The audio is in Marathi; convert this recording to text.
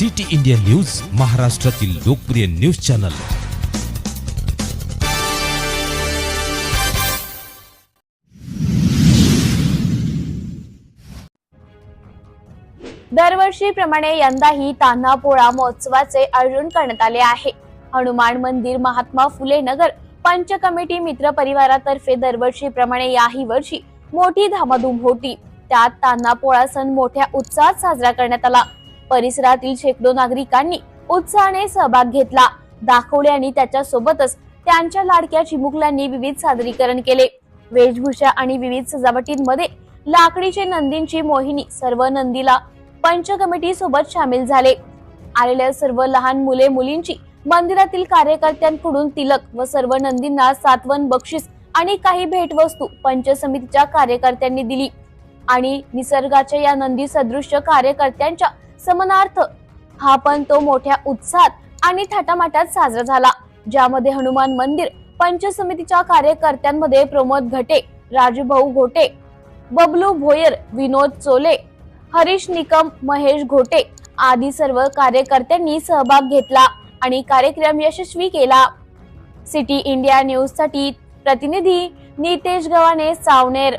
सिटी इंडिया न्यूज महाराष्ट्रातील लोकप्रिय न्यूज चॅनल. दरवर्षीप्रमाणे यंदाही तान्हा पोळा महोत्सवाचे आयोजन करण्यात आले आहे. हनुमान मंदिर महात्मा फुले नगर पंच कमिटी मित्र परिवारातर्फे दरवर्षीप्रमाणे याही वर्षी मोठी धामाधूम होती. त्यात तान्हा पोळा सण मोठ्या उत्साहात साजरा करण्यात आला. परिसरातील शेकडो नागरिकांनी उत्साहाने सहभाग घेतला. दाखवले आणि त्याच्या सोबतच त्यांच्या लाडक्या चिमुकल्यांनी विविध सादरीकरण केले. वेशभूषा आणि विविध सजावटींमध्ये लाकडीचे नंदींची मोहिनी सर्व नंदीला पंच कमिटी सोबत सामील झाले. आलेल्या सर्व लहान मुले मुलींची मंदिरातील कार्यकर्त्यांकडून तिलक व सर्व नंदींना सातवन बक्षीस आणि काही भेटवस्तू पंच समितीच्या कार्यकर्त्यांनी दिली. आणि निसर्गाच्या या नंदी सदृश्य कार्यकर्त्यांच्या समनार्थ. हा पण तो मोठ्या उत्साहात आणि थाटामाटात साजरा झाला ज्यामध्ये हनुमान मंदिर पंच समितीच्या कार्यकर्त्यांमध्ये प्रमोद घटे राजभाऊ घोटे बबलू भोयर विनोद चोले हरीश निकम महेश घोटे आदी सर्व कार्यकर्त्यांनी सहभाग घेतला आणि कार्यक्रम यशस्वी केला. सिटी इंडिया न्यूजसाठी प्रतिनिधी नितेश गव्हाणे सावनेर.